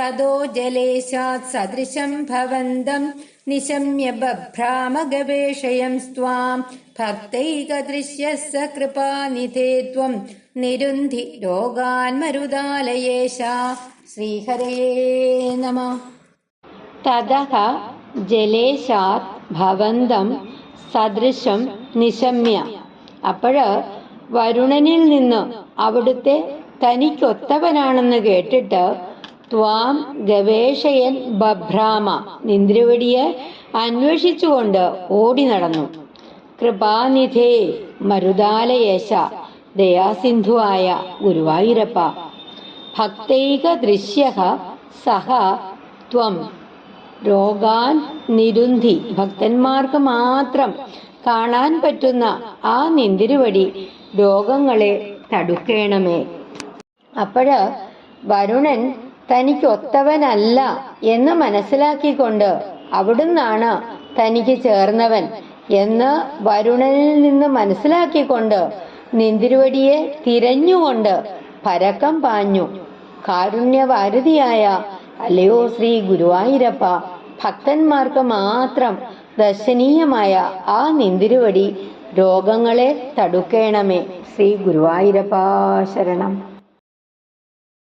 തതോ ജലേശാത് സദൃശം ഭവന്തം നിശമ്യ ബഭ്രാമ ഗവേഷയം സ്വാം ഭക്തൈകദൃശ്യ സ കൃപാനിധേ ത്വം നിരുന്ധി രോഗാൻ മരുതാലയേശ ശ്രീഹരേ നമ തദഹ ജലേശാത് ഭവന്തം സദൃശം നിശമ്യ അപ്പോഴ് വരുണനിൽ നിന്ന് അവിടുത്തെ തനിക്കൊത്തവനാണെന്ന് കേട്ടിട്ട് ത്വാം ഗവേഷയൻ ബഭ്രാമ. നിന്ദ്രവടിയെ അന്വേഷിച്ചുകൊണ്ട് ഓടി നടന്നു. കൃപാനിധേ മരുതാലയേശ ദയാസിന്ധുവായ ഗുരുവായൂരപ്പ. ഭക്തൈക ദൃശ്യ സഹ ത്വം. രോഗാൻ നിരുന്ധി. ഭക്തന്മാർക്ക് മാത്രം കാണാൻ പറ്റുന്ന ആ നിന്തിരുവടി രോഗങ്ങളെ തടുക്കേണമേ. അപ്പോഴ് വരുണൻ തനിക്ക് ഒത്തവനല്ല എന്ന് മനസ്സിലാക്കിക്കൊണ്ട് അവിടുന്നാണ് തനിക്ക് ചേർന്നവൻ എന്ന് വരുണനിൽ നിന്ന് മനസ്സിലാക്കിക്കൊണ്ട് നിന്തിരുവടിയെ തിരഞ്ഞുകൊണ്ട് പരക്കം പാഞ്ഞു. കാരുണ്യവാരുതിയായ അല്ലയോ ശ്രീ ഗുരുവായൂരപ്പ ഭക്തന്മാർക്ക് മാത്രം ദർശനീയമായ ആ നിന്തിരുവടി രോഗങ്ങളെ തടുക്കേണമേ. ശ്രീ ഗുരുവായൂരപ്പ ശരണം.